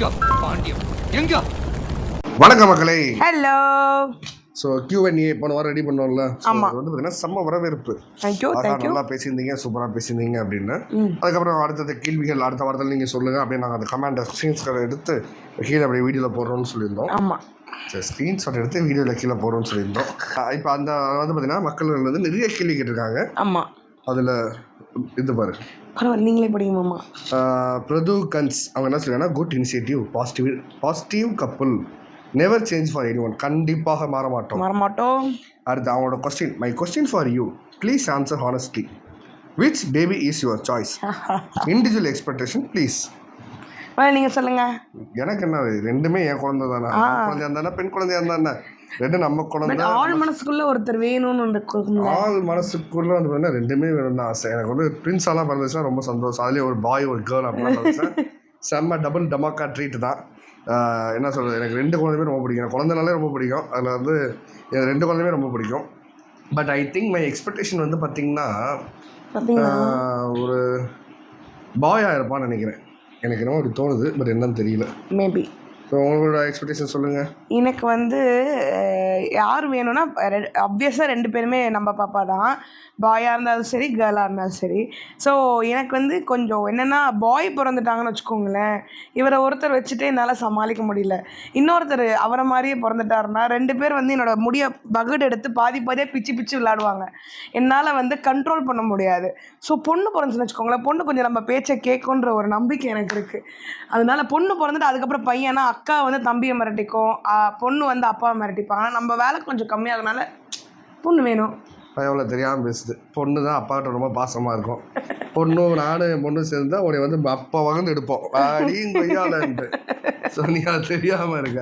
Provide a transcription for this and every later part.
எங்க பாண்டியம் எங்க? வணக்கம் மக்களே. ஹலோ ஸோ கியூஎன்ஏ போன வாரம் ரெடி பண்ணோம்ல. So, ஆமா. அது வந்து பார்த்தீங்கன்னா செம்ம வரவேற்பு. நல்லா பேசியிருந்தீங்க சூப்பராக பேசியிருந்தீங்க அப்படின்னு. அதுக்கப்புறம் அடுத்தது கேள்விகள் அடுத்த வாரத்தில் நீங்கள் சொல்லுங்கள் அப்படின்னு நாங்கள் அந்த கமெண்ட் ஸ்க்ரீன்ஸ்கார் எடுத்து கீழே அப்படியே வீடியோவில் போடுறோம்னு சொல்லியிருந்தோம். ஆமாம் சரி ஸ்க்ரீன்ஷாட் எடுத்து வீடியோவில் கீழே போடுறோம்னு சொல்லியிருந்தோம். இப்போ அந்த வந்து பார்த்தீங்கன்னா மக்கள் வந்து நிறைய கேள்வி கேட்டிருக்காங்க. ஆமாம் அதில் இது பாரு. பரவாயில்ல நீங்களே படிங்க மாமா ஆஹ், பிரது கன்ஸ் அவங்க என்ன சொல்லுவாங்கன்னா good initiative positive positive couple never change for anyone கண்டிப்பாக மாற மாட்டோம் வரமாட்டோம் அடுத்து அவங்களோட question my question for you please answer honestly which baby is your choice individual expectation please நீங்கள் சொல்லுங்கள் எனக்கு என்ன? ரெண்டுமே என் குழந்தை தானே ஆண் குழந்தையா இருந்தானே பெண் குழந்தையா இருந்தானே ரெண்டு நம்ம குழந்தை ஆள் மனசுக்குள்ள ஒருத்தர் வேணும்னு ஆள் மனசுக்குள்ள வந்து பார்த்தீங்கன்னா ரெண்டுமே வேணும்னு ஆசை. எனக்கு வந்து ட்வின்ஸ் எல்லாம் பிறந்துச்சுன்னா ரொம்ப சந்தோஷம். அதுலேயே ஒரு பாய் ஒரு கேர்ள் அப்படிலாம் செம்ம டபுள் டமாக்கா ட்ரீட் தான். என்ன சொல்கிறது எனக்கு ரெண்டு குழந்தையுமே ரொம்ப பிடிக்கும். குழந்தைனாலே ரொம்ப பிடிக்கும். அதில் வந்து எனக்கு ரெண்டு குழந்தையுமே ரொம்ப பிடிக்கும். But I think my expectation வந்து பார்த்தீங்கன்னா ஒரு பாயாக இருப்பான்னு நினைக்கிறேன். எனக்கு என்னமோ அப்படி தோணுது பட் என்னன்னு தெரியல. மேபி ஸோ உங்களோட எக்ஸ்பெக்டேஷன் சொல்லுங்கள் எனக்கு வந்து யார் வேணும்னா அப்வியஸாக ரெண்டு பேருமே நம்ம பாப்பா தான். பாயாக இருந்தாலும் சரி கேர்ளாக இருந்தாலும் சரி. ஸோ எனக்கு வந்து கொஞ்சம் என்னென்னா பாய் பிறந்துட்டாங்கன்னு வச்சுக்கோங்களேன். இவரை ஒருத்தர் வச்சுட்டு என்னால் சமாளிக்க முடியல. இன்னொருத்தர் அவரை மாதிரியே பிறந்துட்டாருன்னா ரெண்டு பேர் வந்து என்னோட முடிய பகுடு எடுத்து பாதி பாதியாக பிச்சு பிச்சு விளாடுவாங்க என்னால் வந்து கண்ட்ரோல் பண்ண முடியாது. ஸோ பொண்ணு பிறந்துச்சுன்னு வச்சுக்கோங்களேன். பொண்ணு கொஞ்சம் நம்ம பேச்சை கேட்குன்ற ஒரு நம்பிக்கை எனக்கு இருக்குது அதனால பொண்ணு பிறந்துட்டு அதுக்கப்புறம் பையனா அக்கா வந்து தம்பியை மிரட்டிக்கும் பொண்ணு வந்து அப்பாவை மிரட்டிப்பாங்க. ஆனால் நம்ம வேலை கொஞ்சம் கம்மியாகனால பொண்ணு வேணும். எவ்வளோ தெரியாமல் பேசுது. பொண்ணு தான் அப்பாட்ட ரொம்ப பாசமாக இருக்கும். பொண்ணு நானும் என் பொண்ணு சேர்ந்தா உன்னை வந்து அப்பா வகந்து எடுப்போம். அடியும் கொய்யாலன்ட்டு. ஸோ நீ அது தெரியாமல் இருக்க.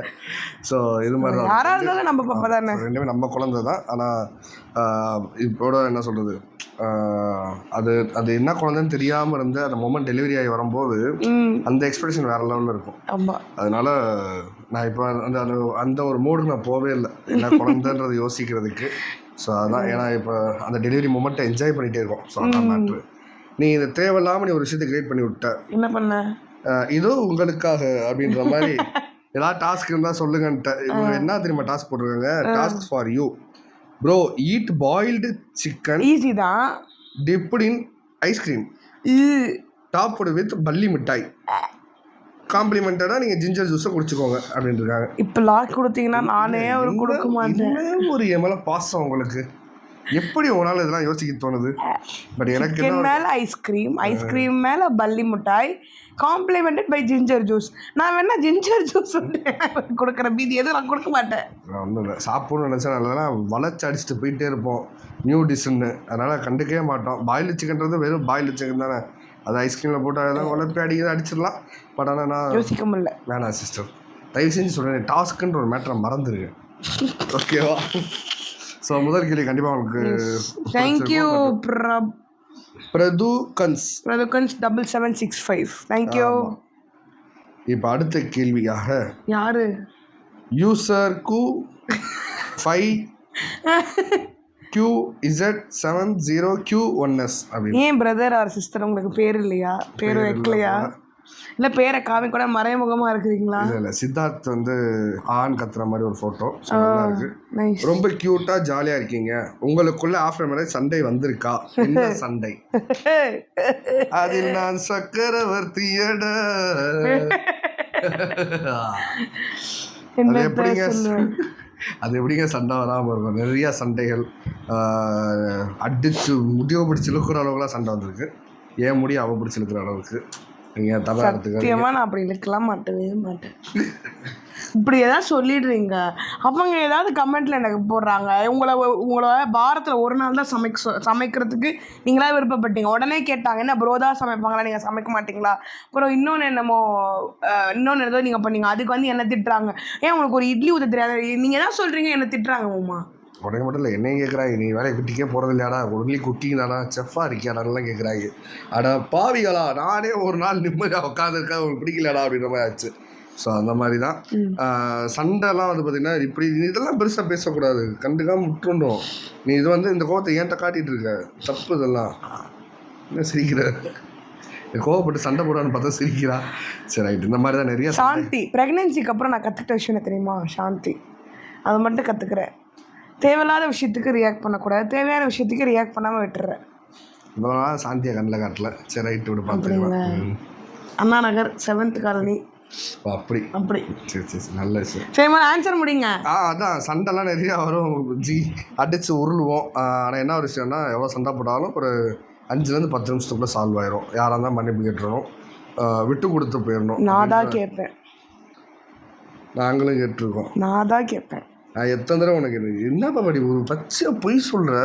ஸோ இது மாதிரி தான். நம்ம பாப்பா தானே? ரெண்டுமே நம்ம குழந்தை தான். ஆனால் இப்போட என்ன சொல்கிறது அது அது என்ன குழந்தைன்னு தெரியாமல் இருந்து அந்த மொமெண்ட் டெலிவரி ஆகி வரும்போது அந்த எக்ஸ்பிரஷன் வேறு லெவலில் இருக்கும். அதனால நான் இப்போ அந்த அந்த அந்த ஒரு மோடுக்கு நான் போவே இல்லை. என்ன குழந்தைன்றதை யோசிக்கிறதுக்கு. ஸோ அதான் ஏன்னா இப்போ அந்த டெலிவரி மூமெண்ட்டை என்ஜாய் பண்ணிகிட்டே இருக்கோம். ஸோ அதான் மேட்ரு நீ இதை தேவையில்லாமல் நீ ஒரு விஷயத்தை கிரியேட் பண்ணி விட்ட. என்ன பண்ண? இதோ உங்களுக்காக அப்படின்ற மாதிரி. ஏதாவது டாஸ்க் இருந்தால் சொல்லுங்கன்ட்டு. இவங்க என்ன தெரியுமா டாஸ்க் போட்டிருக்காங்க? Task for you bro eat boiled chicken easy தான். Dipped in ice cream. Topped with பல்லி மிட்டாய். காம்ப்ளிமெண்டடாக நீங்கள் ஜிஞ்சர் ஜூஸை குடிச்சுக்கோங்க அப்படின்ட்டு இருக்காங்க இப்போ லாக் கொடுத்தீங்கன்னா நானே ஒரு கொடுக்க மாட்டேன். ஒரு என் மேல பாசம் உங்களுக்கு? எப்படி உங்களால இதெல்லாம் யோசிக்க தோணுது? பட் எனக்கு மேலே ஐஸ்கிரீம் ஐஸ்கிரீம் மேலே பல்லி மிட்டாய் காம்ப்ளிமெண்டட் பை ஜிஞ்சர் ஜூஸ் நான் வேணா ஜிஞ்சர் ஜூஸ் கொடுக்குற மீதி எதுவும் நான் கொடுக்க மாட்டேன். ஒன்றும் இல்லை. சாப்பிடணும்னு நினச்சா நல்லா வளைச்சு அடிச்சுட்டு போயிட்டே இருப்போம். நியூ டிஷ்ஷுன்னு அதனால் கண்டுக்கவே மாட்டோம். பாயில் சிக்கன்றது வெறும் பாயில் சிக்கன் தானே. அது ஐஸ்கிரீமில் போட்டு அதெல்லாம் உழப்பி அடிக்கிறது அடிச்சிடலாம். பட் ஆனால் நான் யோசிக்க முடியல. வேணாம் சிஸ்டர் தயவு செஞ்சு சொல்கிறேன் டாஸ்க்குன்ற ஒரு மேட்டரை மறந்துருங்க ஓகேவா ஸோ முதல் கேள்வி கண்டிப்பாக உங்களுக்கு தேங்க்யூ பிரது கன்ஸ் பிரதுகன்ஸ் double seven six five thank you இப்போ அடுத்த கேள்வியாக யாரு? Q five Q Z seven zero Q one S அப்படின்னு. ஏன் பிரதர் ஆர் சிஸ்டர் உங்களுக்கு பேர் இல்லையா? பேர் வைக்கலையா இல்லை பேரை காமி கூட மறைமுகமாக இருக்கிறீங்களா? இல்லை இல்லை. சித்தார்த் வந்து ஆண் கத்துற மாதிரி ஒரு ஃபோட்டோ நல்லா இருக்கு. ரொம்ப க்யூட்டாக ஜாலியாக இருக்கீங்க. உங்களுக்குள்ள ஆஃப்டர் மேரேஜ் சண்டை வந்திருக்கா? என்ன சண்டை? அதில் நான் சக்கரவர்த்தியட அது எப்படிங்க? அது எப்படிங்க சண்டை வராமல் இருக்கும்? நிறைய சண்டைகள் ஆஹ், அடிச்சு முடிவை பிடிச்சி இழுக்கிற அளவுக்குலாம் சண்டை வந்திருக்கு. ஏன் முடி அவ பிடிச்சி இழுக்கிற அளவுக்கு? நீங்கள் எடுத்துக்க சத்தியமாக நான் அப்படி இருக்கலாம் மாட்டவே மாட்டேன். இப்படி ஏதாவது சொல்லிடுறீங்க. அவங்க ஏதாவது கமெண்ட்ல எனக்கு போடுறாங்க. உங்களை உங்களை வாரத்தில் ஒரு நாள் தான் சமைக்க சொ- சமைக்கிறதுக்கு நீங்களா விருப்பப்பட்டீங்க. உடனே கேட்டாங்க என்ன ப்ரோதா சமைப்பாங்களா? நீங்கள் சமைக்க மாட்டீங்களா? அப்புறம் இன்னொன்று என்னமோ இன்னொன்று ஏதோ நீங்கள் பண்ணீங்க. அதுக்கு வந்து என்ன திட்டுறாங்க? ஏன் உங்களுக்கு ஒரு இட்லி ஊற்ற தெரியாது? நீங்கள் என்ன சொல்கிறீங்க என்ன திட்டுறாங்க உமா? உடனே மட்டும் இல்லை என்னையும் கேட்குறாங்க நீ வேலையை குட்டிக்கே போகிறது இல்லையாடா? ஒன்லி குக்கிங் தானா செஃப்பாக இருக்கியாடான்லாம் கேட்குறாங்க அட பாவிகளா நானே ஒரு நாள் நிம்மதியாக உட்காந்துருக்கேன் உங்களுக்கு பிடிக்கலடா அப்படின்ற மாதிரி ஆச்சு. ஸோ அந்த மாதிரி தான் சண்டைலாம் வந்து பார்த்திங்கன்னா இப்படி நீ இதெல்லாம் பெருசாக பேசக்கூடாது. கண்டுக்காம விட்டுருந்தோம் நீ இது வந்து இந்த கோவத்தை ஏன்ட்ட காட்டிகிட்டு இருக்க? தப்பு இதெல்லாம். என்ன சிரிக்கிற? கோவப்பட்டு சண்டை போடுவான்னு பார்த்தா சிரிக்கிறா. சரி ரைட். இந்த மாதிரி தான் நிறைய சாந்தி. ப்ரெக்னென்சிக்கு அப்புறம் நான் கற்றுக்கிட்ட விஷயம் என்ன தெரியுமா? சாந்தி. அது மட்டும் கற்றுக்குறேன் தேவையில்லாத விஷயத்துக்கு ரியாக்ட் பண்ணக்கூடாது. தேவையான விஷயத்துக்கு ரியாக்ட் பண்ணாமல் விட்டுறேன். நாள் சாந்தியை கண்ணில் காட்டல. சரி ரைட்டு விட பார்த்துக்கலாம். Anna Nagar seventh colony. அப்படி. அப்படி. சரி சரி சரி. நல்ல விஷயம். சரி ஆன்சர் முடிங்க. ஆ அதான் சண்டைலாம் நிறையா வரும். ஜி அடித்து உருளுவோம். ஆனால் என்ன ஒரு விஷயம்னா எவ்வளோ சண்டை போட்டாலும் ஒரு அஞ்சுலேருந்து பத்து நிமிஷத்துக்குள்ளே சால்வ் ஆயிரும். யாராக இருந்தால் மன்னிப்பு கேட்டுறணும். விட்டு கொடுத்து போயிடணும். நான் தான் கேட்பேன். நாங்களும் கேட்டிருக்கோம். நான் தான் கேட்பேன். நான் எத்தனை தடவை உனக்கு என்னப்பா படி ஒரு பச்சையாக பொய் சொல்கிற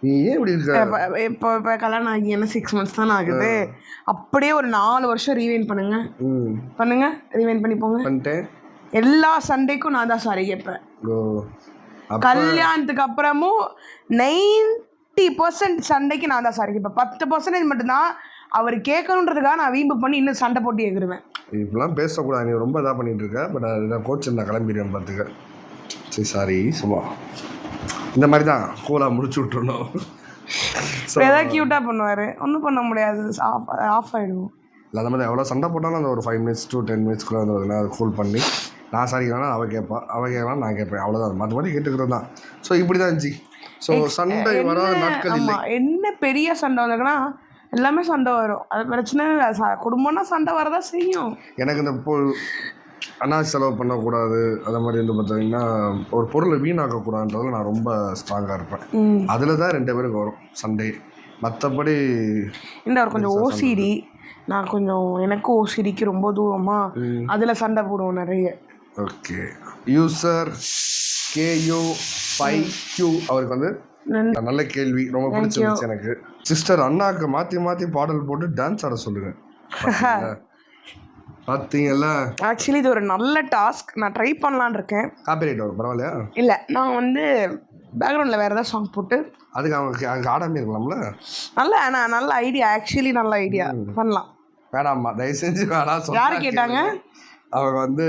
நீ ஏன் இப்படி இருக்க. இப்போ இப்போ கல்யாணம் ஆகி என்ன சிக்ஸ் மந்த்ஸ் தானே ஆகுது? அப்படியே ஒரு நாலு வருஷம் ரீவைன் பண்ணுங்க. ம். பண்ணுங்க ரீவைன் பண்ணி போங்க. பண்ணிட்டேன். எல்லா சண்டைக்கும் நான் தான் சாரி கேட்பேன். கல்யாணத்துக்கு அப்புறமும் நைன்டி பர்சன்ட் சண்டைக்கு நான் தான் சாரி கேட்பேன். பத்து பர்சன்டேஜ் மட்டும்தான் அவர் கேட்கணுன்றதுக்காக நான் வீம்பு பண்ணி இன்னும் சண்டை போட்டு எகிருவேன் இப்படிலாம் பேசக்கூடாது. நீ ரொம்ப இதாக பண்ணிட்டு இருக்க. பட் நான் கோச் நான் கிளம்பிடுவேன் பார்த்துக்க. சரி சாரி சும்மா. இந்த மாதிரி தான் கூலாக முடிச்சு விட்டுறணும். ஸோ ஏதாவது க்யூட்டாக பண்ணுவார். ஒன்றும் பண்ண முடியாது. ஆஃப் ஆஃப் ஆகிடுவோம் இல்லை அந்த மாதிரி எவ்வளோ சண்டை போட்டாலும் அந்த ஒரு ஃபைவ் மினிட்ஸ் டூ டென் மினிட்ஸ்க்குள்ளே வந்து பார்த்தீங்கன்னா அது கூல் பண்ணி நான் சாரி கேட்கலாம் அவள் கேட்பான் அவள் கேட்கலாம் நான் கேட்பேன். அவ்வளோதான் மற்றபடி கேட்டுக்கிறது தான். ஸோ இப்படி தான் ஜி ஸோ சண்டை வராத நாட்கள் இல்லை. என்ன பெரிய சண்டை வந்திருக்குன்னா எல்லாமே சண்டை வரும். அது பிரச்சனை இல்லை. குடும்பம்னா சண்டை வரதான் செய்யும். எனக்கு இந்த பொ அனாவசிய செலவு பண்ணக்கூடாது. அந்த மாதிரி வந்து பார்த்தீங்கன்னா ஒரு பொருளை வீணாக்கக்கூடாதுன்றதுல நான் ரொம்ப ஸ்ட்ராங்காக இருப்பேன். அதில் தான் ரெண்டு பேருக்கு வரும். சண்டே. மற்றபடி அவர் கொஞ்சம் ஓசிடி நான் கொஞ்சம் எனக்கும் ஓசிடிக்கு ரொம்ப தூரமா அதில் சண்டை போடுவோம் நிறைய. Okay. User Q five Q அவருக்கு வந்து. நல்ல கேள்வி. ரொம்ப பிடிச்சிருந்துச்சு எனக்கு. சிஸ்டர் அண்ணாக்கு மாற்றி மாற்றி பாடல் போட்டு டான்ஸ் ஆட சொல்லுங்க. பார்த்தீங்கல்ல ஆக்சுவலி இது ஒரு நல்ல டாஸ்க் நான் ட்ரை பண்ணலான்னு இருக்கேன். காப்பிரைட் வரும் பரவாயில்லையா? இல்லை நான் வந்து பேக்ரவுண்டில் வேறு ஏதாவது சாங் போட்டு அதுக்கு அவங்க அங்கே ஆடாமே இருக்கலாம்ல? நல்ல ஆனால் நல்ல ஐடியா ஆக்சுவலி நல்ல ஐடியா பண்ணலாம். வேணாம்மா தயவு செஞ்சு வேணாம் யாரு கேட்டாங்க? அவங்க வந்து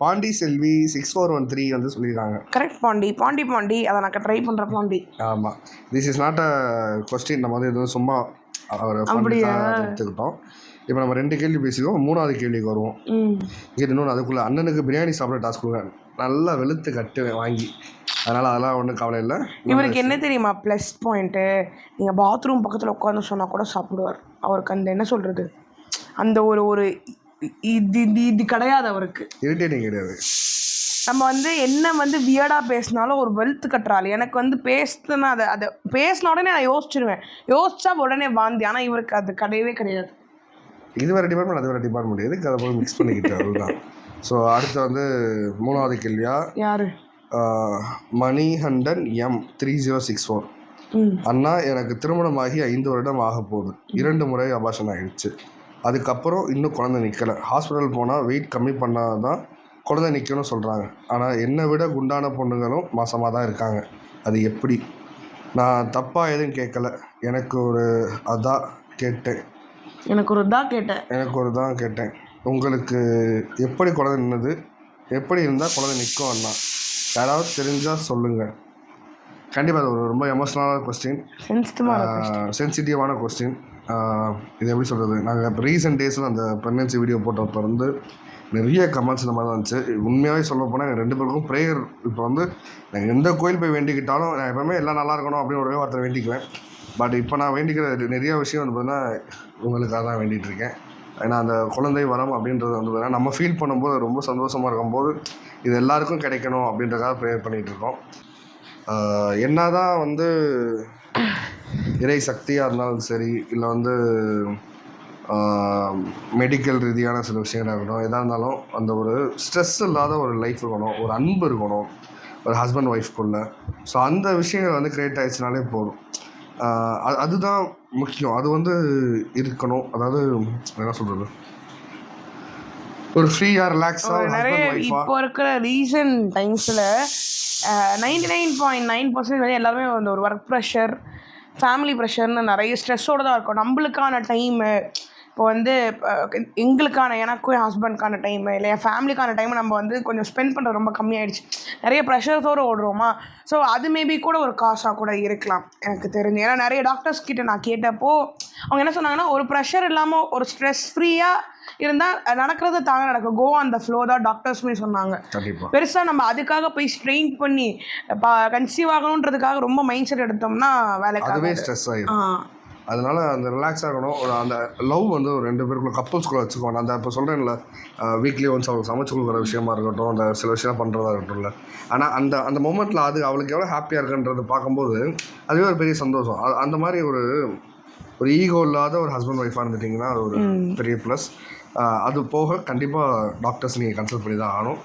Pandi Selvi six four one three வந்து சொல்லியிருக்காங்க. கரெக்ட் பாண்டி. பாண்டி பாண்டி. அதை நான் ட்ரை பண்ணுற பாண்டி. ஆமாம் this is not a question நம்ம வந்து எதுவும் சும்மா அவர்? எடுத்துக்கிட்டோம். இப்போ நம்ம ரெண்டு கேள்வி பேசிக்கோம் மூணாவது கேள்விக்கு வருவோம். ம். இங்கே இன்னொன்று அதுக்குள்ளே அண்ணனுக்கு பிரியாணி சாப்பிட டாஸ்க் கொடுங்க நல்லா வெளுத்து கட்டுவேன் வாங்கி. அதனால் அதெல்லாம் ஒன்றும் கவலை இல்லை. இவருக்கு என்ன தெரியுமா? ப்ளஸ் பாயிண்ட்டு நீங்கள் பாத்ரூம் பக்கத்தில் உட்காந்து சொன்னால் கூட சாப்பிடுவார். அவருக்கு அந்த என்ன சொல்கிறது அந்த ஒரு ஒரு இது இது இது கிடையாது அவருக்கு. இரிட்டேட்டிங் கிடையாது. நம்ம வந்து என்ன வந்து வியர்டாக பேசினாலும் ஒரு வெல்த் கட்டுறாள் எனக்கு வந்து பேசுனா அதை அதை பேசின உடனே நான் யோசிச்சிருவேன். யோசிச்சா உடனே வாந்தி. ஆனால் இவருக்கு அது கிடையவே கிடையாது. இது வேறு டிபார்ட்மெண்ட் அது வேறு டிபார்ட்மெண்ட் எதுக்கு அதை போய் மிக்ஸ் பண்ணிக்கிட்டு? அதுதான். ஸோ அடுத்து வந்து மூணாவது கேள்வியா? யாரு? Manikandan M three zero six four அண்ணா எனக்கு திருமணமாகி ஐந்து வருடம் ஆக போகுது. இரண்டு முறை அபாஷன் ஆகிடுச்சு அதுக்கப்புறம் இன்னும் குழந்தை நிற்கலை ஹாஸ்பிட்டல் போனால் வெயிட் கம்மி பண்ணால் தான் குழந்தை நிற்கணும்னு சொல்கிறாங்க ஆனால் என்னை விட குண்டான பொண்ணுங்களும் மாசமாக தான் இருக்காங்க. அது எப்படி? நான் தப்பாக எதுவும் கேட்கல. எனக்கு ஒரு அதான் கேட்டேன். எனக்கு ஒரு இதாக கேட்டேன். எனக்கு ஒரு தான் கேட்டேன். உங்களுக்கு எப்படி குழந்தை நின்னது? எப்படி இருந்தால் குழந்தை நிற்கும் அண்ணா? யாராவது தெரிஞ்சால் சொல்லுங்கள் கண்டிப்பாக அது ஒரு ரொம்ப எமோஷ்னலான கொஸ்டின் சென்சிட்டிவான கொஸ்டின் இது எப்படி சொல்கிறது நாங்கள் இப்போ ரீசெண்ட் டேஸில் அந்த ப்ரெக்னென்சி வீடியோ போட்டப்போ இருந்து நிறைய கமெண்ட்ஸ் இந்த மாதிரி தான் இருந்துச்சு. உண்மையாகவே சொல்ல போனால் எங்கள் ரெண்டு பேருக்கும் ப்ரேயர் இப்போ வந்து நாங்கள் எந்த கோயில் போய் வேண்டிக்கிட்டாலும் நான் எப்பவுமே எல்லாம் நல்லா இருக்கணும் அப்படின்னு ஒரே வார்த்தை வேண்டிக்குவேன். பட் இப்போ நான் வேண்டிக்கிற நிறைய விஷயம் வந்து பார்த்தீங்கன்னா உங்களுக்காக தான் வேண்டிகிட்டு இருக்கேன். ஏன்னா அந்த குழந்தை வரம் அப்படின்றது வந்து பார்த்தீங்கன்னா நம்ம ஃபீல் பண்ணும்போது ரொம்ப சந்தோஷமாக இருக்கும்போது இது எல்லாருக்கும் கிடைக்கணும் அப்படின்றக்காக ப்ரேயர் பண்ணிகிட்டு இருக்கோம். தான் வந்து இறை சக்தியாக இருந்தாலும் சரி இல்லை வந்து மெடிக்கல் ரீதியான சில விஷயங்களாக இருக்கட்டும் எதாக இருந்தாலும் அந்த ஒரு ஸ்ட்ரெஸ் இல்லாத ஒரு லைஃப் இருக்கணும் ஒரு அன்பு இருக்கணும் ஒரு ஹஸ்பண்ட் ஒய்ஃப்குள்ளே ஸோ அந்த விஷயங்கள் வந்து க்ரியேட் ஆயிடுச்சுனாலே போதும். அது- அதுதான் முக்கியம். அது வந்து இருக்கணும். அதாவது என்ன சொல்கிறது ஒரு ஃப்ரீயாக ரிலாக்ஸாக நிறைய இப்போ இருக்கிற ரீசன்ட் டைம்ஸில் ninety nine point nine percent வந்து எல்லாருமே வந்து ஒரு ஒர்க் ப்ரெஷர் ஃபேமிலி ப்ரெஷர்னு நிறைய ஸ்ட்ரெஸ்ஸோடு தான் இருக்கும். நம்மளுக்கான டைமு இப்போ வந்து எங்களுக்கான எனக்கும் என் ஹஸ்பண்ட்க்கான டைம் இல்லை. என் ஃபேமிலிக்கான டைம் நம்ம வந்து கொஞ்சம் ஸ்பெண்ட் பண்ணுறது ரொம்ப கம்மியாயிடுச்சு. நிறைய ப்ரெஷர்ஸோடு ஓடுறோமா? ஸோ அது மேபி கூட ஒரு காசாக கூட இருக்கலாம். எனக்கு தெரிஞ்சு. ஏன்னா நிறைய டாக்டர்ஸ் கிட்ட நான் கேட்டப்போ அவங்க என்ன சொன்னாங்கன்னா ஒரு ப்ரெஷர் இல்லாமல் ஒரு ஸ்ட்ரெஸ் ஃப்ரீயாக இருந்தால் நடக்கிறது தாங்க நடக்கும். கோ அந்த ஃப்ளோ தான் டாக்டர்ஸுமே சொன்னாங்க. பெருசாக நம்ம அதுக்காக போய் ஸ்ட்ரெயின் பண்ணி கன்சீவ் ஆகணுன்றதுக்காக ரொம்ப மைண்ட் செட் எடுத்தோம்னா வேலைக்கு. ஸ்ட்ரெஸ் ஆ. அதனால அந்த ரிலாக்ஸ் ஆகணும் ஒரு அந்த லவ் வந்து ஒரு ரெண்டு பேருக்குள்ள கப்பல்ஸ்குள்ளே வச்சுக்கோங்க அந்த இப்போ சொல்கிறேன்ல வீக்லி ஒன்ஸ் அவளுக்கு சமைச்சு கொடுக்குற விஷயமா இருக்கட்டும் அந்த சில விஷயம் பண்ணுறதா இருக்கட்டும்ல. ஆனால் அந்த அந்த மூமெண்ட்டில் அது அவளுக்கு எவ்வளோ ஹாப்பியாக இருக்குன்றது பார்க்கும்போது அதுவே ஒரு பெரிய சந்தோஷம். அது அந்த மாதிரி ஒரு ஒரு ஈகோ இல்லாத ஒரு ஹஸ்பண்ட் ஒய்ஃபாக இருந்துட்டிங்கன்னா அது ஒரு பெரிய ப்ளஸ் அது போக கண்டிப்பாக டாக்டர்ஸ் நீங்கள் கன்சல்ட் பண்ணி தான் ஆகணும்.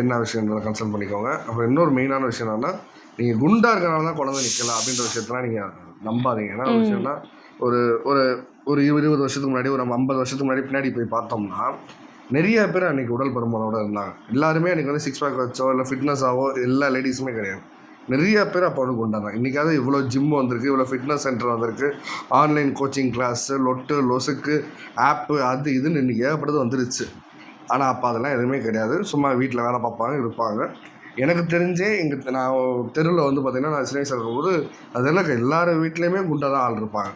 என்ன விஷயன்றதை கன்சல்ட் பண்ணிக்கோங்க. அப்புறம் இன்னொரு மெயினான விஷயம் என்னன்னா நீங்கள் குண்டாக இருக்கனால தான் குழந்தை நிற்கல அப்படின்ற விஷயத்தெல்லாம் நீங்கள் நம்பாதீங்க. ஏன்னா ஒரு விஷயம்னா ஒரு ஒரு ஒரு இருபது வருஷத்துக்கு முன்னாடி ஒரு நம்ம ஐம்பது வருஷத்துக்கு முன்னாடி பின்னாடி போய் பார்த்தோம்னா நிறைய பேர் அன்றைக்கி உடல் பருமனோட இருந்தாங்க. எல்லாருமே அன்றைக்கி வந்து சிக்ஸ் பேக் வச்சோ இல்லை ஃபிட்னஸாவோ எல்லா லேடிஸுமே கிடையாது. நிறைய பேர் அப்போ வந்து கொண்டாங்க இன்றைக்காவது இவ்வளோ ஜிம் வந்திருக்கு இவ்வளோ ஃபிட்னஸ் சென்டர் வந்திருக்கு. ஆன்லைன் கோச்சிங் கிளாஸு லொட்டு லொசுக்கு ஆப்பு அது இதுன்னு இன்றைக்கி ஏகப்பட்டது வந்துருச்சு. ஆனால் அப்போ அதெல்லாம் எதுவுமே கிடையாது. சும்மா வீட்டில் வேலை பார்ப்பாங்க இருப்பாங்க. எனக்கு தெரிஞ்சே எங்கள் நான் தெருவில் வந்து பார்த்திங்கன்னா நான் சின்ன வயசில் இருக்கும்போது அதெல்லாம் எல்லார் வீட்லேயுமே குண்டாக தான் ஆள் இருப்பாங்க.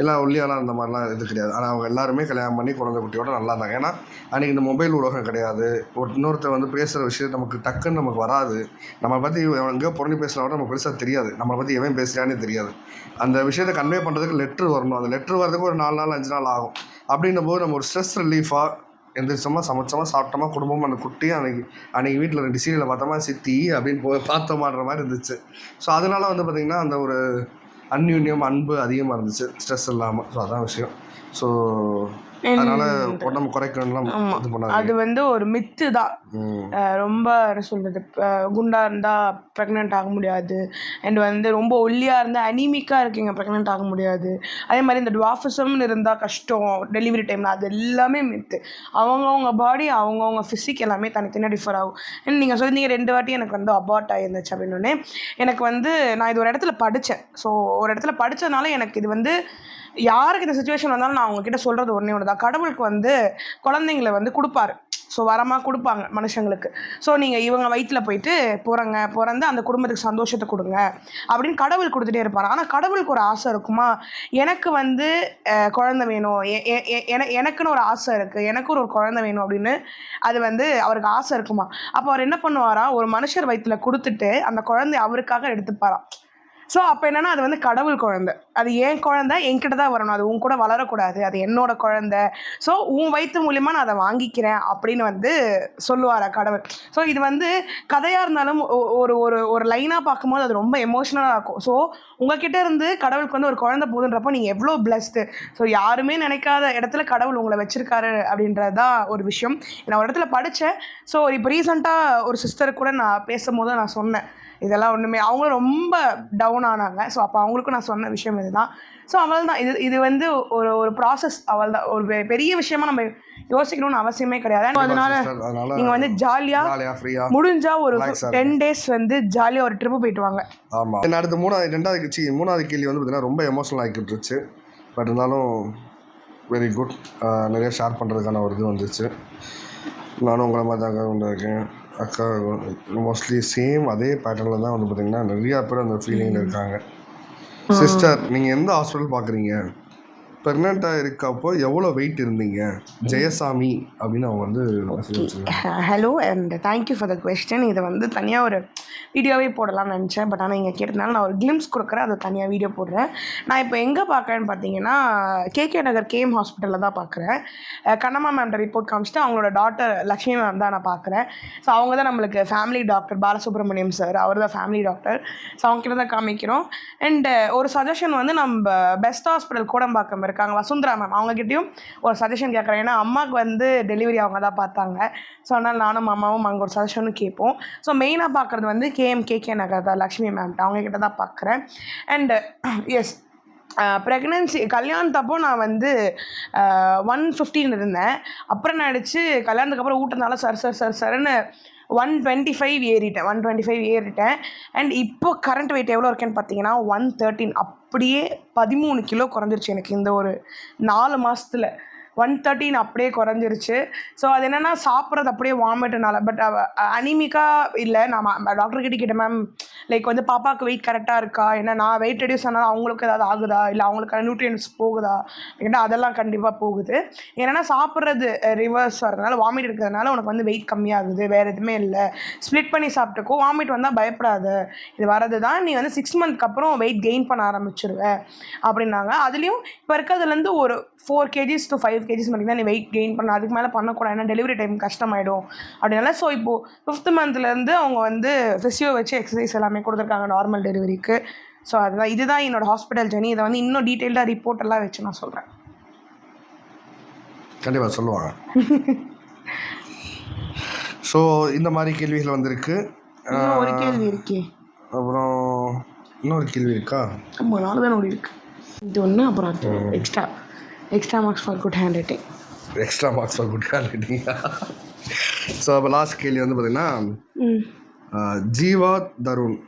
எல்லாம் ஒல்லியாலாம் அந்த மாதிரிலாம் இது கிடையாது. ஆனால் அவங்க எல்லாருமே கல்யாணம் பண்ணி குழந்தை குட்டியோட நல்லா இருந்தாங்க. ஏன்னா அன்றைக்கி இந்த மொபைல் உலகம் கிடையாது. ஒரு இன்னொருத்தர் வந்து பேசுகிற விஷயம் நமக்கு டக்குன்னு நமக்கு வராது. நம்ம பற்றி எங்கேயோ புறணி பேசினா கூட நமக்கு பெருசாக தெரியாது. நம்மளை பற்றி எவன் பேசுகிறானே தெரியாது. அந்த விஷயத்தை கன்வே பண்ணுறதுக்கு லெட்ரு வரணும். அந்த லெட்ரு வரதுக்கு ஒரு நாலு நாள் அஞ்சு நாள் ஆகும். அப்படின்னும் போது நம்ம ஒரு ஸ்ட்ரெஸ் ரிலீஃபாக எந்திரிச்சோமா சமைச்சோமா சாப்பிட்டோமா குடும்பமாக அந்த குட்டி அன்னைக்கு அன்னைக்கு வீட்டில் ரெண்டு சீரியலை பார்த்தோமா சித்தி அப்படின்னு போய் பார்த்தோமான்ற மாதிரி இருந்துச்சு. ஸோ அதனால வந்து பார்த்திங்கன்னா அந்த ஒரு அந்யூன்யம் அன்பு அதிகமாக இருந்துச்சு. ஸ்ட்ரெஸ் இல்லாமல் ஸோ அதான் விஷயம். ஸோ அதனால உடம்பு குறைக்கணும்லாம். இது அது வந்து ஒரு மித்து தான். ரொம்ப என்ன சொல்கிறது குண்டாக இருந்தால் ப்ரெக்னென்ட் ஆக முடியாது. அண்ட் வந்து ரொம்ப ஒல்லியாக இருந்தால் அனீமிக்காக இருக்கீங்க ப்ரெக்னென்ட் ஆக முடியாது. அதே மாதிரி இந்த டுவாஃபிசம்னு இருந்தால் கஷ்டம் டெலிவரி டைமில் அது எல்லாமே மித்து அவங்கவுங்க பாடி அவங்கவுங்க ஃபிசிக் எல்லாமே தனித்தனியாக டிஃபர் ஆகும். அண்ட் நீங்கள் சொல்லியிருந்தீங்க ரெண்டு வாட்டி எனக்கு வந்து அபார்ட் ஆயிருந்துச்சு அப்படின்னோடனே எனக்கு வந்து நான் இது ஒரு இடத்துல படித்தேன் ஸோ ஒரு இடத்துல படித்ததுனால எனக்கு இது வந்து யாருக்கு இந்த சுச்சுவேஷன் வந்தாலும் நான் அவங்கக்கிட்ட சொல்கிறது ஒன்றே ஒன்று தான் கடவுளுக்கு வந்து குழந்தைங்களை வந்து கொடுப்பாரு. ஸோ வரமாக கொடுப்பாங்க மனுஷங்களுக்கு. ஸோ நீங்கள் இவங்க வயிற்றில் போயிட்டு பிறங்க பிறந்து அந்த குடும்பத்துக்கு சந்தோஷத்தை கொடுங்க அப்படின்னு கடவுள் கொடுத்துட்டே இருப்பார். ஆனால் கடவுளுக்கு ஒரு ஆசை இருக்குமா? எனக்கு வந்து குழந்தை வேணும். எ- எ- எ- என- எனக்குன்னு ஒரு ஆசை இருக்குது எனக்கு ஒரு குழந்தை வேணும் அப்படின்னு அது வந்து அவருக்கு ஆசை இருக்குமா? அப்போ அவர் என்ன பண்ணுவாரா? ஒரு மனுஷர் வயிற்றுல கொடுத்துட்டு அந்த குழந்தை அவருக்காக எடுத்துப்பாராம். ஸோ அப்போ என்னன்னா அது வந்து கடவுள் குழந்தை. அது என் குழந்தை என்கிட்ட தான் வரணும். அது உன் கூட வளரக்கூடாது. அது என்னோட குழந்தை. ஸோ உன் வயிற்று மூலியமாக நான் அதை வாங்கிக்கிறேன் அப்படின்னு வந்து சொல்லுவாரா கடவுள். ஸோ இது வந்து கதையாக இருந்தாலும் ஒரு ஒரு ஒரு லைனாக பார்க்கும்போது அது ரொம்ப எமோஷ்னலாக இருக்கும். ஸோ உங்ககிட்ட இருந்து கடவுளுக்கு வந்து ஒரு குழந்தை போதுன்றப்போ நீங்கள் எவ்வளோ பிளஸ்டு ஸோ யாருமே நினைக்காத இடத்துல கடவுள் உங்களை வச்சிருக்காரு அப்படின்றது தான் ஒரு விஷயம். நான் ஒரு இடத்துல படித்தேன் ஸோ இப்போ ரீசெண்டாக ஒரு சிஸ்டர் கூட நான் பேசும்போது நான் சொன்னேன். இதெல்லாம் ஒன்றுமே அவங்களும் ரொம்ப டவுன் ஆனாங்க. ஸோ அப்போ அவங்களுக்கும் நான் சொன்ன விஷயம் இதுதான். ஸோ அவள் தான் இது இது வந்து ஒரு ஒரு ப்ராசஸ் அவள் தான் ஒரு பெரிய விஷயமா நம்ம யோசிக்கணும்னு அவசியமே கிடையாது. அதனால நீங்கள் வந்து ஜாலியாக ஜாலியாக ஃப்ரீயாக முடிஞ்சா ஒரு டென் டேஸ் வந்து ஜாலியாக ஒரு ட்ரிப்பு போயிட்டு வாங்க ஆமாம் அடுத்து மூணாவது ரெண்டாவது சி மூணாவது கேள்வி வந்து பார்த்தீங்கன்னா ரொம்ப எமோஷனல் ஆகிக்கிட்டுருச்சு. பட் இருந்தாலும் வெரி குட் நிறைய ஷேர் பண்ணுறதுக்கான ஒரு இது வந்துச்சு. நானும் உங்களை மாதிரி தாங்க கொண்டு இருக்கேன். அக்கா மோஸ்ட்லி சேம் அதே பேட்டர்னில் தான் வந்து பார்த்தீங்கன்னா நிறையா பேர் அந்த ஃபீலிங்கில் இருக்காங்க. சிஸ்டர் நீங்கள் எந்த ஹாஸ்பிட்டல் பார்க்குறீங்க ப்ரெக்னெண்ட்டாக இருக்கப்போ எவ்வளோ வெயிட் இருந்தீங்க? ஜெயசாமி அப்படின்னு அவங்க வந்து. Hello and thank you for the question இதை வந்து தனியாக ஒரு வீடியோவே போடலாம்னு நினச்சேன். பட் ஆனால் இங்கே கேட்டதுனால நான் ஒரு கிளிம்ஸ் கொடுக்குறேன். அதை தனியாக வீடியோ போடுறேன். நான் இப்போ எங்கே பார்க்குறேன்னு பார்த்தீங்கன்னா கேகே நகர் கேஎம் ஹாஸ்பிட்டலில் தான் பார்க்குறேன். கண்ணம்மா மேம்கிட்ட ரிப்போர்ட் காமிச்சிட்டு அவங்களோட டாட்டர் லக்ஷ்மி மேம் தான் நான் பார்க்குறேன். ஸோ அவங்க தான் நம்மளுக்கு ஃபேமிலி டாக்டர் பாலசுப்ரமணியம் சார் அவர் தான் ஃபேமிலி டாக்டர் ஸோ அவங்க கிட்ட தான் காமிக்கிறோம். அண்ட் ஒரு சஜஷன் வந்து நம்ம பெஸ்ட் ஹாஸ்பிட்டல் கோடம்பாக்கம் இருக்காங்க. வசுந்தரா மேம் அவங்கக்கிட்டையும் ஒரு சஜஷன் கேட்குறேன் ஏன்னா அம்மாவுக்கு வந்து டெலிவரி அவங்க தான் பார்த்தாங்க. ஸோ அதனால் நானும் அம்மாவும் அங்கே ஒரு சஜஷனும் கேட்போம் ஸோ மெயினாக பார்க்குறது வந்து கேஎம் கேகே நகர் தான். லக்ஷ்மி மேம்கிட்ட அவங்கக்கிட்ட தான் பார்க்குறேன் அண்டு எஸ் ப்ரெக்னென்சி கல்யாணத்தப்போ நான் வந்து ஒன் ஃபிஃப்டின் இருந்தேன். அப்புறம் நான் அடித்து கல்யாணத்துக்கு அப்புறம் ஊட்டினால சர் சர் சர் சர்ன்னு ஒன் டுவெண்ட்டி ஃபைவ் ஏறிட்டேன் ஒன் டுவெண்ட்டி ஃபைவ் ஏறிட்டேன். அண்ட் இப்போ கரண்ட் வெயிட் எவ்வளோ இருக்கேன்னு பார்த்தீங்கன்னா ஒன் தேர்ட்டின் அப்படியே பதிமூணு கிலோ குறைஞ்சிருச்சு எனக்கு இந்த ஒரு நாலு மாதத்தில் ஒன் தேர்ட்டின் அப்படியே குறைஞ்சிருச்சு. ஸோ அது என்னென்னா சாப்பிட்றது அப்படியே வாமிட்னால பட் அனிமிக்கா இல்லை நான் டாக்டர் கிட்ட மேம் லைக் வந்து பாப்பாவுக்கு வெயிட் கரெக்டாக இருக்கா? ஏன்னா நான் வெயிட் ரெடியூஸ் ஆனால் அவங்களுக்கு ஏதாவது ஆகுதா? இல்லை அவங்களுக்கு நியூட்ரியன்ஸ் போகுதா? கேட்டால் அதெல்லாம் கண்டிப்பாக போகுது. ஏன்னா சாப்பிட்றது ரிவர்ஸ் வரதுனால வாமிட் இருக்கிறதுனால உனக்கு வந்து வெயிட் கம்மியாகுது. வேறு எதுவுமே இல்லை. ஸ்ப்ளிட் பண்ணி சாப்பிட்டுக்கோ. வாமிட் வந்தால் பயப்படாத. இது வரது தான் நீ வந்து சிக்ஸ் மந்த்க்கு அப்புறம் வெயிட் கெயின் பண்ண ஆரம்பிச்சிருவ. அப்படின்னாங்க. அதுலேயும் இப்போ இருக்கிறதுலேருந்து ஒரு four KGs to five KGs மட்டும் தான் நீ வெயிட் கெயின் பண்ண அதுக்கு மேலே பண்ணக்கூடாது. ஏன்னா டெலிவரி டைம் கஷ்டமாயிடும். அப்படினால ஸோ இப்போது ஃபிஃப்த் மந்த்லேருந்து அவங்க வந்து ஃபிசியோ வச்சு எக்ஸசைஸ் எல்லாமே கொடுத்துருக்காங்க நார்மல் டெலிவரிக்கு ஸோ அதுதான் இதுதான் என்னோட ஹாஸ்பிட்டல் ஜர்னி இதை வந்து இன்னும் டீட்டெயில்டாக ரிப்போர்ட் எல்லாம் வச்சு நான் சொல்கிறேன் கண்டிப்பாக சொல்லுவாங்க. ஸோ இந்த மாதிரி கேள்விகள் வந்திருக்கு. ஒரு கேள்வி இருக்கே. அப்புறம் இன்னொரு கேள்வி இருக்கா? ரொம்ப நாள் தான் ஓடி இருக்கு. இது ஒன்று அப்புறம் extra extra marks for good hand writing extra marks for good ஹேண்ட்ரைட்டிங்கா so அப்போ லாஸ்ட் கேள்வி வந்து பார்த்தீங்கன்னா Jeeva Tarun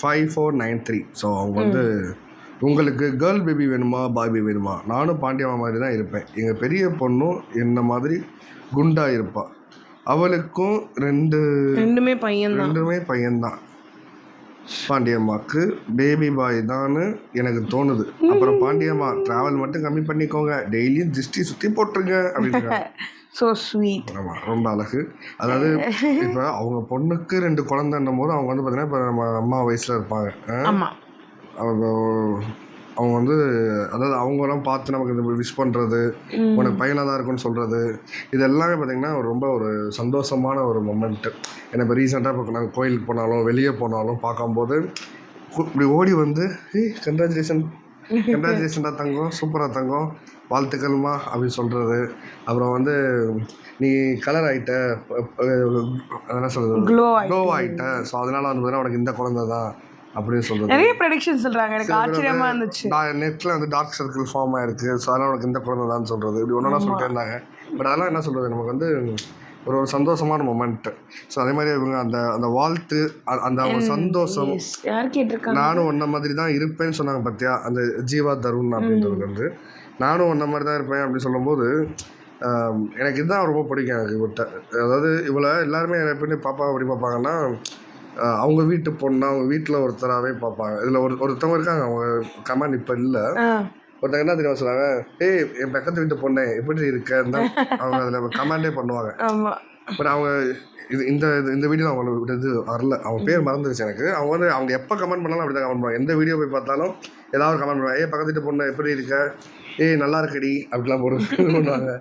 five four nine three so அவங்க வந்து உங்களுக்கு கேர்ள் பேபி வேணுமா பாய் பேபி வேணுமா? நானும் பாண்டியம்மா மாதிரி தான் இருப்பேன். எங்கள் பெரிய பொண்ணும் என்ன மாதிரி குண்டா இருப்பா. அவளுக்கும் ரெண்டு ரெண்டுமே பையன் ரெண்டுமே பையன்தான். பாண்டியம்மாக்கு பேபி பாய் தான்னு எனக்கு தோணுது. அப்புறம் பாண்டியம்மா டிராவல் மட்டும் கம்மி பண்ணிக்கோங்க. டெய்லியும் திருஷ்டி சுற்றி போட்டுருங்க அப்படின்னு ஸோ ஸ்வீட் ஆமாம் ரொம்ப அழகு. அதாவது இப்போ அவங்க பொண்ணுக்கு ரெண்டு குழந்தைன்னும் போது அவங்க வந்து பார்த்தீங்கன்னா இப்போ நம்ம அம்மா வயசில் இருப்பாங்க. அவங்க வந்து அதாவது அவங்களாம் பார்த்து நமக்கு இந்த விஷ் பண்ணுறது உனக்கு பையனாக தான் இருக்கும்னு சொல்கிறது இது எல்லாமே பார்த்திங்கன்னா ரொம்ப ஒரு சந்தோஷமான ஒரு மொமெண்ட்டு ஏன்னா இப்போ ரீசெண்டாக இப்போ நாங்கள் கோயிலுக்கு போனாலும் வெளியே போனாலும் பார்க்கும்போது இப்படி ஓடி வந்து ஏய் கங்க்ராச்சுலேஷன் கங்க்ராச்சுலேஷன்டா தங்கம் சூப்பராக தங்கம் வாழ்த்துக்கள்மா அப்படின்னு சொல்கிறது அப்புறம் வந்து நீ கலர் ஆகிட்ட என்ன சொல்கிறது க்ளோ ஆகிட்ட ஸோ அதனால் வந்து பார்த்தீங்கன்னா உனக்கு இந்த குழந்தை தான். அப்படின்னு சொல்கிறது நிறைய ப்ரெடிக்ஷன் சொல்கிறாங்க எனக்கு ஆச்சரியமாக இருந்துச்சு. நெட்டில் வந்து டார்க் சர்க்கிள் ஃபார்ம் ஆயிருக்கு. ஸோ அதனால் உனக்கு இந்த குழந்தை தான் சொல்கிறது இப்படி ஒன்றா சொல்லிட்டே இருந்தாங்க பட் அதெல்லாம் என்ன சொல்கிறது நமக்கு வந்து ஒரு ஒரு சந்தோஷமான மொமெண்ட்டு ஸோ அதே மாதிரி இவங்க அந்த அந்த வாழ்த்து அந்த ஒரு சந்தோஷம். நானும் உன்ன மாதிரி தான் இருப்பேன்னு சொன்னாங்க பார்த்தியா அந்த ஜீவா தருண் அப்படின்றது வந்து நானும் உன்ன மாதிரி தான் இருப்பேன் அப்படின்னு சொல்லும்போது எனக்கு இதுதான் ரொம்ப பிடிக்கும் எனக்கு இவர்கிட்ட அதாவது இவளை எல்லாருமே எப்படி பாப்பா அப்படி பார்ப்பாங்கன்னா அவங்க வீட்டு பொண்ணு அவங்க வீட்டில் ஒருத்தராகவே பார்ப்பாங்க. இதில் ஒரு ஒருத்தவங்க இருக்காங்க அவங்க கமெண்ட் இப்போ இல்லை. ஒருத்தங்க என்ன தெரியுமா சொன்னாங்க ஏய் என் பக்கத்து வீட்டு பொண்ணு எப்படி இருக்க? தான் அவங்க அதில் கமெண்டே பண்ணுவாங்க. பட் அவங்க இது இந்த இது- இந்த வீடியோ அவங்களுக்கு இது வரல. அவங்க பேர் மறந்துருச்சு எனக்கு. அவங்க வந்து அவங்க எப்போ கமெண்ட் பண்ணாலும் அப்படி தான் கமெண்ட் பண்ணுவாங்க. எந்த வீடியோ போய் பார்த்தாலும் ஏதாவது கமெண்ட் பண்ணுவாங்க. ஏய் பக்கத்து வீட்டு பொண்ணு எப்படி இருக்க? ஏய் நல்லா இருக்கடி அப்படிலாம் போட்டு பண்ணுவாங்க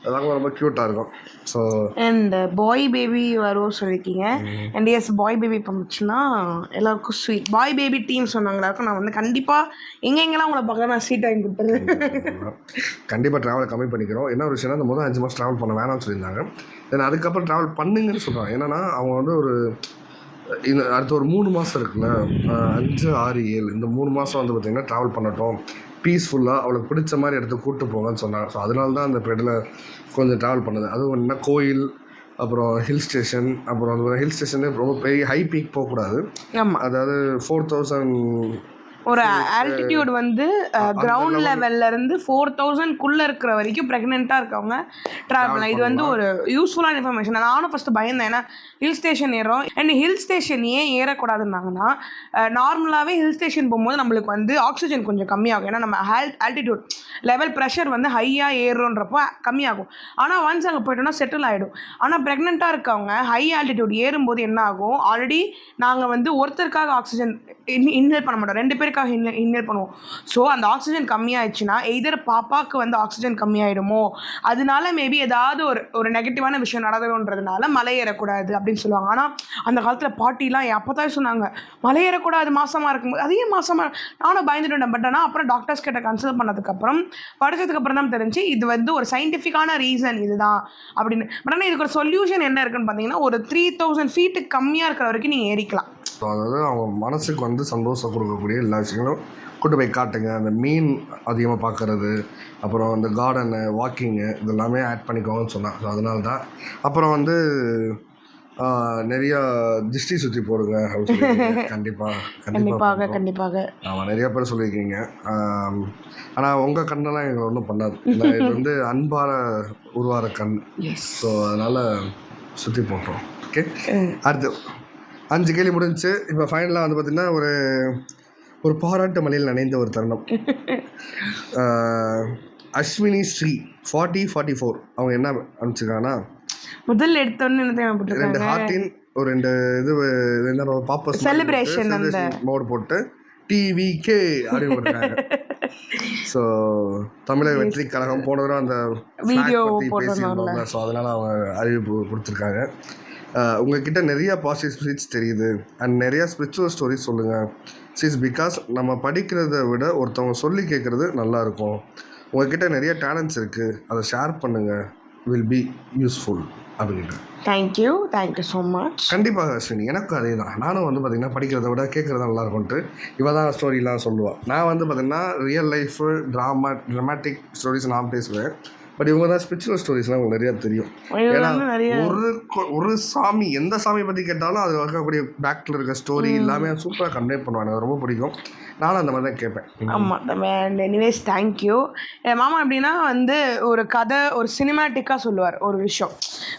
அதெல்லாம் ரொம்ப க்யூட்டாக இருக்கும். ஸோ அண்ட் பாய் பேபி வரும் சொல்லியிருக்கீங்க. அண்ட் எஸ் பாய் பேபி பண்ணுச்சுன்னா எல்லாருக்கும் ஸ்வீட் பாய் பேபி டீம் சொன்னாங்க. எல்லாருக்கும் நான் வந்து கண்டிப்பாக எங்கெங்கெல்லாம் உங்களை பார்க்க நான் சீட் வாங்கி கொடுத்துருவேன் கண்டிப்பாக ட்ராவலை கம்மி பண்ணிக்கிறோம். என்ன ஒரு விஷயம்னா இந்த முதல் அஞ்சு மாதம் ட்ராவல் பண்ண வேணாம்னு சொல்லியிருந்தாங்க. தென் அதுக்கப்புறம் ட்ராவல் பண்ணுங்கன்னு சொல்கிறாங்க என்னன்னா அவங்க வந்து ஒரு இந்த அடுத்த ஒரு மூணு மாதம் இருக்குல்ல அஞ்சு ஆறு ஏழு இந்த மூணு மாதம் வந்து பார்த்திங்கன்னா ட்ராவல் பண்ணட்டும். பீஸ்ஃபுல்லாக அவளுக்கு பிடிச்ச மாதிரி இடத்துக்கு கூப்பிட்டு போங்கன்னு சொன்னாங்க. ஸோ அதனால தான் அந்த பெட்டில் கொஞ்சம் ட்ராவல் பண்ணுது. அதுவும் என்ன கோயில் அப்புறம் ஹில் ஸ்டேஷன் அப்புறம் ஹில் ஸ்டேஷனே ரொம்ப பெரிய ஹை பீக் போகக்கூடாது. ஆமாம் அதாவது ஃபோர் தௌசண்ட் ஒரு ஆல்டிடியூட் வந்து கிரவுண்ட் லெவல்ல இருந்து ஃபோர் தௌசண்ட்குள்ளே இருக்கிற வரைக்கும் ப்ரெக்னெண்ட்டாக இருக்கவங்க ட்ராவல் பண்ணலாம். இது வந்து ஒரு யூஸ்ஃபுல்லான இன்ஃபர்மேஷன் நானும் ஃபஸ்ட்டு பயந்தேன். ஏன்னா ஹில் ஸ்டேஷன் ஏறுறோம். அண்ட் ஹில் ஸ்டேஷன் ஏன் ஏறக்கூடாதுன்னாங்கன்னா நார்மலாகவே ஹில் ஸ்டேஷன் போகும்போது நம்மளுக்கு வந்து ஆக்சிஜன் கொஞ்சம் கம்மியாகும். ஏன்னா நம்ம ஹேல் ஆல்டிடியூட் லெவல் ப்ரெஷர் வந்து ஹையாக ஏறுறோன்றப்போ கம்மியாகும். ஆனால் ஒன்ஸ் அங்கே போயிட்டோம்னா செட்டில் ஆகிடும் ஆனால் ப்ரெக்னெண்ட்டாக இருக்கவங்க ஹை ஆல்டிடியூட் ஏறும்போது என்ன ஆகும்? ஆல்ரெடி நாங்கள் வந்து ஒருத்தருக்காக ஆக்சிஜன் இன்ஹேல் பண்ண மாட்டோம். ரெண்டு பேருக்காக இன்ஹேல் இன்ஹேல் பண்ணுவோம். ஸோ அந்த ஆக்சிஜன் கம்மியாயிடுச்சுன்னா எய்தர் பாப்பாவுக்கு வந்து ஆக்சிஜன் கம்மியாயிடுமோ அதனால மேபி ஏதாவது ஒரு ஒரு நெகட்டிவான விஷயம் நடக்கணுன்றதுனால மலை ஏறக்கூடாது அப்படின்னு சொல்லுவாங்க. ஆனால் அந்த காலத்தில் பாட்டிலாம் என் அப்போ தான் சொன்னாங்க மலை ஏறக்கூடாது மாசமாக இருக்கும்போது. அதே மாசமாக நானும் பயந்துட்டு பட் ஆனால் அப்புறம் டாக்டர்ஸ் கிட்ட கன்சல்ட் பண்ணதுக்கப்புறம் படித்ததுக்கப்புறம் தான் தெரிஞ்சு இது வந்து ஒரு சயின்டிஃபிக்கான ரீசன் இதுதான் அப்படின்னு. பட் ஆனால் இதுக்கு ஒரு சொல்யூஷன் என்ன இருக்குன்னு பார்த்தீங்கன்னா ஒரு த்ரீ தௌசண்ட் ஃபீட்டு கம்மியாக இருக்கிற வரைக்கும் நீங்கள் ஏறிக்கலாம். ஸோ அதாவது அவங்க மனசுக்கு வந்து சந்தோஷம் கொடுக்கக்கூடிய எல்லா விஷயங்களும் கூட்டு போய் காட்டுங்க. அந்த மீன் அதிகமாக பார்க்கறது அப்புறம் இந்த கார்டனு வாக்கிங்கு இதெல்லாமே ஆட் பண்ணிக்கோங்கன்னு சொன்னாங்க ஸோ அதனால தான் அப்புறம் வந்து நிறைய திருஷ்டி சுற்றி போடுங்க. கண்டிப்பாக கண்டிப்பாக கண்டிப்பாக. ஆமாம் நிறைய பேர் சொல்லியிருக்கீங்க. ஆனால் உங்கள் கண்ணெல்லாம் எங்களை ஒன்றும் பண்ணாது. இது வந்து அன்பார உருவார கண். ஸோ அதனால் சுற்றி போட்டுரும் ஓகே அடுத்து அஞ்சு கேள்வி முடிஞ்சுச்சு இப்போ ஃபைனலாக வந்து பார்த்திங்கன்னா ஒரு ஒரு பாராட்டு மலையில் நனைந்த ஒரு தருணம். Ashwini Sri forty forty four அவங்க என்ன அனுப்பிச்சிருக்காங்கன்னா முதல் எடுத்தோன்னு ரெண்டு ஹார்ட்டின் ஒரு ரெண்டு இது என்ன Celebration அந்த- மோடு போட்டு டிவிகே அப்படின்னு போட்டிருக்காங்க. ஸோ தமிழக வெற்றி கழகம் போன தடவை அந்த. பேசியிருந்தோம்ல. ஸோ அதனால் அவங்க அறிவிப்பு கொடுத்துருக்காங்க. உங்ககிட்ட நிறைய பாசிட்டிவ் ஸ்பீச் தெரியுது. அண்ட் நிறைய ஸ்பிரிச்சுவல் ஸ்டோரிஸ் சொல்லுங்கள் சிஸ் பிகாஸ் நம்ம படிக்கிறத விட ஒருத்தவங்க சொல்லி கேட்குறது நல்லா இருக்கும். உங்ககிட்ட நிறைய டேலண்ட்ஸ் இருக்குது அதை ஷேர் பண்ணுங்கள் வில் பி யூஸ்ஃபுல் அப்படின்ட்டு thank you thank you so much கண்டிப்பாக அஸ்வினி எனக்கும் அதே தான் நானும் வந்து பார்த்திங்கன்னா படிக்கிறத விட கேட்குறது நல்லா இருக்கும்ட்டு இவ தான் ஸ்டோரிலாம் சொல்லுவாள் நான் வந்து பார்த்திங்கன்னா real life drama dramatic stories நான் பேசுவேன். பட் இவங்க தான் ஸ்பிரிச்சுவல் ஸ்டோரிஸ்லாம் உங்களுக்கு நிறையா தெரியும். ஏன்னா ஒரு ஒரு சாமி எந்த சாமியை பற்றி கேட்டாலும் அது இருக்கக்கூடிய பேக்கில் இருக்க ஸ்டோரி எல்லாமே சூப்பராக கன்வே பண்ணுவாங்க. எனக்கு ரொம்ப பிடிக்கும். நானும் அந்த மாதிரி தான் கேட்பேன் ஆமாம் அண்ட் எனிவேஸ் தேங்க்யூ என் மாமா எப்படின்னா வந்து ஒரு கதை ஒரு சினிமேட்டிக்காக சொல்லுவார் ஒரு விஷயம்.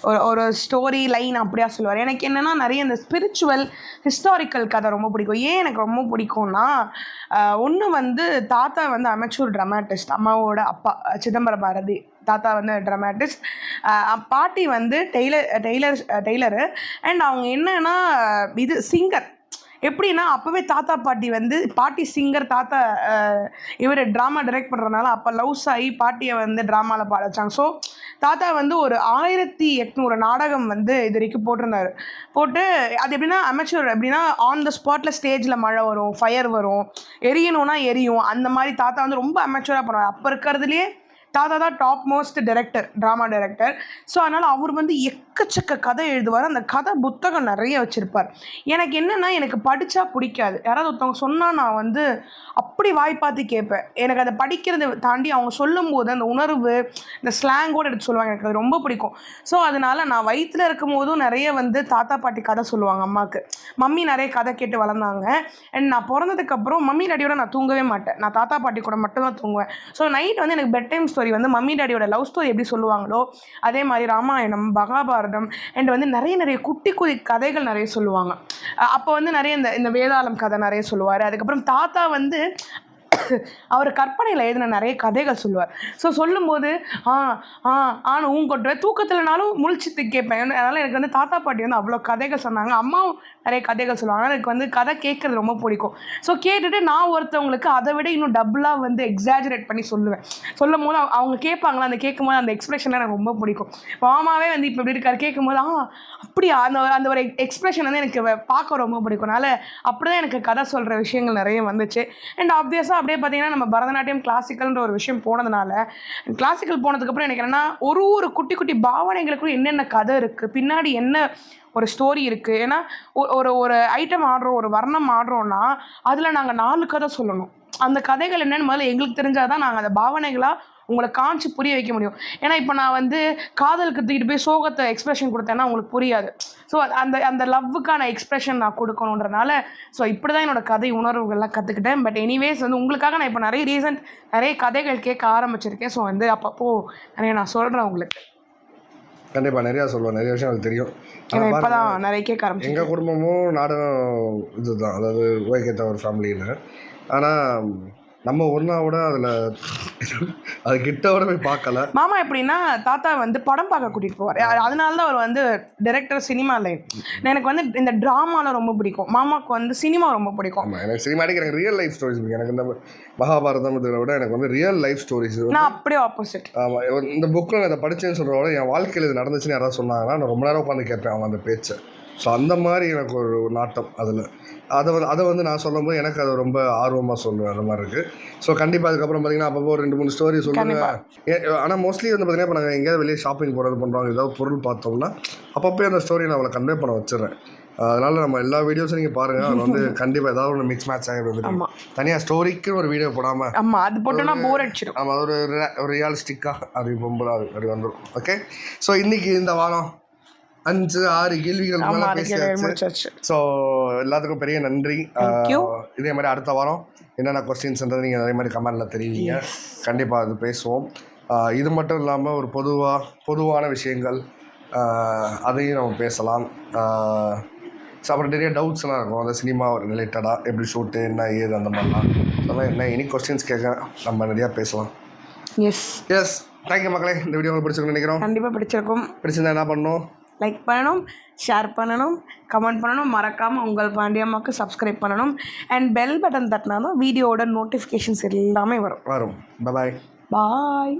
ஒரு ஒரு ஸ்டோரி லைன் அப்படியா சொல்லுவார். எனக்கு என்னென்னா நிறைய இந்த ஸ்பிரிச்சுவல் ஹிஸ்டாரிக்கல் கதை ரொம்ப பிடிக்கும். ஏன் எனக்கு ரொம்ப பிடிக்கும்னா ஒன்று வந்து தாத்தா வந்து அமைச்சூர் ட்ரமாட்டிஸ்ட் அம்மாவோட அப்பா சிதம்பரம் பாரதி. தாத்தா வந்து ட்ரமாட்டிஸ்ட் பாட்டி வந்து டெய்லர் டெய்லர் டெய்லரு. அண்ட் அவங்க என்னன்னா இது சிங்கர் எப்படின்னா அப்போவே தாத்தா பாட்டி வந்து பாட்டி சிங்கர் தாத்தா இவர் ட்ராமா டைரக்ட் பண்ணுறதுனால அப்போ லவ்ஸ் ஆகி பாட்டியை வந்து ட்ராமாவில் பாட வச்சாங்க. ஸோ தாத்தா வந்து ஒரு ஆயிரத்தி எட்நூறு நாடகம் வந்து இது வரைக்கும் போட்டிருந்தார். போட்டு அது எப்படின்னா அமைச்சர் எப்படின்னா ஆன் த ஸ்பாட்டில் ஸ்டேஜில் மழை வரும் ஃபயர் வரும் எரியணும்னா எரியும். அந்த மாதிரி தாத்தா வந்து ரொம்ப அமைச்சராக பண்ணுவார். அப்போ இருக்கிறதுலேயே தாத்தா தான் top most director drama director so அதனால் அவர் வந்து எக்கச்சக்க கதை எழுதுவார். அந்த கதை புத்தகம் நிறைய வச்சுருப்பார். எனக்கு என்னென்னா எனக்கு படித்தா பிடிக்காது. யாராவது ஒருத்தவங்க சொன்னால் நான் வந்து அப்படி வாய் பார்த்து கேட்பேன். எனக்கு அதை படிக்கிறதை தாண்டி அவங்க சொல்லும்போது அந்த உணர்வு இந்த ஸ்லாங்கோடு எடுத்து சொல்லுவாங்க. எனக்கு அது ரொம்ப பிடிக்கும். ஸோ அதனால் நான் வயிற்றில் இருக்கும் போதும் நிறைய வந்து தாத்தா பாட்டி கதை சொல்லுவாங்க அம்மாவுக்கு மம்மி நிறைய கதை கேட்டு வளர்ந்தாங்க. அண்ட் நான் பிறந்ததுக்கப்புறம் மம்மி டாடியோட நான் தூங்கவே மாட்டேன். நான் தாத்தா பாட்டி கூட மட்டும்தான் தூங்குவேன். ஸோ நைட் வந்து எனக்கு பெட் டைம் ஸ்டோரி வந்து மம்மி டாடியோட லவ் ஸ்டோரி எப்படி சொல்லுவாங்களோ அதே மாதிரி ராமாயணம் மகாபாரதம் அண்ட் வந்து நிறைய நிறைய குட்டி குதி கதைகள் நிறைய சொல்லுவாங்க. அப்போ வந்து நிறைய இந்த இந்த வேதாளம் கதை நிறைய சொல்லுவார். அதுக்கப்புறம் தாத்தா வந்து அவர் கற்பனையில் எழுதின நிறைய கதைகள் சொல்லுவார். ஸோ சொல்லும்போது ஆ ஆ ஆன்னு ஊன் கொட்டுவேன் தூக்கத்தில்னாலும் முழிச்சு கேட்பேன். அதனால் எனக்கு வந்து தாத்தா பாட்டி வந்து அவ்வளோ கதைகள் சொன்னாங்க. அம்மாவும் நிறைய கதைகள் சொல்லுவாங்க. ஆனால் எனக்கு வந்து கதை கேட்குறது ரொம்ப பிடிக்கும். ஸோ கேட்டுட்டு நான் ஒருத்தவங்களுக்கு அதை விட இன்னும் டபுளாக வந்து எக்ஸாஜரேட் பண்ணி சொல்லுவேன். சொல்லும் போது அவங்க- கேட்பாங்களா? அந்த கேட்கும் போது அந்த எக்ஸ்பிரஷன்லாம் எனக்கு ரொம்ப பிடிக்கும். மாமாவே வந்து இப்போ இப்படி இருக்காரு. கேட்கும்போது ஆ அப்படியா? அந்த அந்த ஒரு எக்ஸ்பிரஷன் வந்து எனக்கு பார்க்க ரொம்ப பிடிக்கும். அதனால் அப்படி தான் எனக்கு கதை சொல்கிற விஷயங்கள் நிறைய வந்துச்சு. அண்ட் ஆப்வியஸாக அப்படியே பார்த்தீங்கன்னா நம்ம பரதநாட்டியம் கிளாசிக்கல்ன்ற ஒரு விஷயம் போனதுனால கிளாசிக்கல் போனதுக்கப்புறம் எனக்கு என்னென்னா ஒரு ஒரு குட்டி குட்டி பாவனைகளுக்கும் என்னென்ன கதை இருக்குது பின்னாடி என்ன ஒரு ஸ்டோரி இருக்குது ஏன்னா ஒ- ஒரு ஒரு ஐட்டம் ஆடுறோம் ஒரு வர்ணம் ஆடுறோன்னா அதில் நாங்கள் நாலு கதை சொல்லணும். அந்த கதைகள் என்னென்னு முதல்ல எங்களுக்கு தெரிஞ்சால் தான் நாங்கள் அந்த பாவனைகளாக உங்களை காமிச்சு புரிய வைக்க முடியும். ஏன்னா இப்போ நான் வந்து காதலுக்கு தூக்கிட்டு போய் சோகத்தை எக்ஸ்பிரஷன் கொடுத்தேன்னா உங்களுக்கு புரியாது. ஸோ அந்த அந்த லவ்வுக்கான எக்ஸ்பிரஷன் நான் கொடுக்கணுன்றனால ஸோ இப்படி தான் என்னோடய கதை உணர்வுகள்லாம் கற்றுக்கிட்டேன் பட் எனிவேஸ் வந்து உங்களுக்காக நான் இப்போ நிறைய ரீசன்ட் நிறைய கதைகள் கேட்க ஆரம்பிச்சிருக்கேன். ஸோ வந்து அப்பப்போ நிறைய நான் சொல்கிறேன் உங்களுக்கு. கண்டிப்பாக நிறையா சொல்லுவேன். நிறைய விஷயம் எனக்கு தெரியும். நிறைய கேட்க ஆரம்பிச்சேன் எங்கள் குடும்பமும் நாடகம் இதுதான். அதாவது ஓய்கேத்த ஒரு ஃபேமிலியில் ஆனால் நம்ம ஒன்றாவோட அதில் அது கிட்டோட போய் பார்க்கல. மாமா எப்படின்னா தாத்தா வந்து படம் பார்க்க கூட்டிகிட்டு போவார். அதனால தான் அவர் வந்து டைரக்டர் சினிமா லைன் எனக்கு வந்து இந்த ட்ராமாலாம் ரொம்ப பிடிக்கும். மாமாவுக்கு வந்து சினிமா ரொம்ப பிடிக்கும். எனக்கு சினிமாட்டிக் எனக்கு ரியல் லைஃப் ஸ்டோரிஸ் எனக்கு இந்த மகாபாரதம் இதை விட எனக்கு வந்து ரியல் லைஃப் ஸ்டோரிஸ் நான் அப்படியே ஆப்போசிட் ஆமாம் இந்த புக்கில் இதை படித்தேன்னு சொல்கிறத விட என் வாழ்க்கையில் இது நடந்துச்சுன்னு யாராவது சொன்னாங்கன்னா நான் ரொம்ப நேரம் உட்காந்து கேட்பேன் அவங்க அந்த பேச்சை. ஸோ அந்த மாதிரி எனக்கு ஒரு நாட்டம் அதில். அதை வந்து அதை வந்து நான் சொல்லும்போது எனக்கு அது ரொம்ப ஆர்வமாக சொல்லுவேன் அந்த மாதிரி இருக்குது ஸோ கண்டிப்பாக அதுக்கப்புறம் பார்த்தீங்கன்னா அப்பப்போ ரெண்டு மூணு ஸ்டோரி சொல்லுங்க. ஆனால் மோஸ்ட்லி வந்து பார்த்தீங்கன்னா இப்போ நாங்கள் எங்கேயாவது வெளியே ஷாப்பிங் போகிறது பண்ணுறோம் ஏதாவது பொருள் பார்த்தோம்னா அப்பப்போ அந்த ஸ்டோரி நான் அவளை கன்வே பண்ண வச்சிடுறேன். அதனால் நம்ம எல்லா வீடியோஸும் நீங்கள் பாருங்கள் அதில் வந்து கண்டிப்பாக ஏதாவது ஒன்று மிக்ஸ் மேட்ச் ஆகி வந்துட்டு தனியாக ஸ்டோரிக்கு ஒரு வீடியோ போடாமல் ஆமாம் அது போட்டோன்னா போர் அடிச்சிடும் ஆமாம் ஒரு ரியாலிஸ்டிக்காக அது பொம்பளை அது அப்படி வந்துடும் ஓகே ஸோ இன்றைக்கி இந்த வாரம் அஞ்சு ஆறு கேள்விகள் மேல பேசியாச்சு. ஸோ எல்லாத்துக்கும் பெரிய நன்றி. இதே மாதிரி அடுத்த வாரம் என்னென்ன கொஸ்டின்ஸ்ன்றது நீங்கள் அதே மாதிரி கமெண்டில் தெரிவிங்க. கண்டிப்பாக அது பேசுவோம். இது மட்டும் இல்லாமல் ஒரு பொதுவாக பொதுவான விஷயங்கள் அதையும் நம்ம பேசலாம். ஸோ அப்புறம் நிறைய டவுட்ஸ்லாம் இருக்கும். அந்த சினிமா ரிலேட்டடாக எப்படி ஷூட்டு என்ன ஏது அந்த மாதிரிலாம். அதெல்லாம் என்ன இனி கொஸ்டின்ஸ் கேட்க நம்ம நிறையா பேசலாம். எஸ் எஸ் தேங்க்யூ மக்களே. இந்த வீடியோ உங்களுக்கு பிடிச்சிருக்குன்னு நினைக்கிறோம். கண்டிப்பாக பிடிச்சிருக்கும். பிடிச்சிருந்தா என்ன பண்ணணும் லைக் பண்ணணும் ஷேர் பண்ணணும் கமெண்ட் பண்ணணும் மறக்காமல் உங்கள் பாண்டியம்மாவுக்கு சப்ஸ்கிரைப் பண்ணணும். அண்ட் பெல் பட்டன் தட்டினா தான் வீடியோவோட நோட்டிஃபிகேஷன்ஸ் எல்லாமே வரும். வரும். பாய் பாய்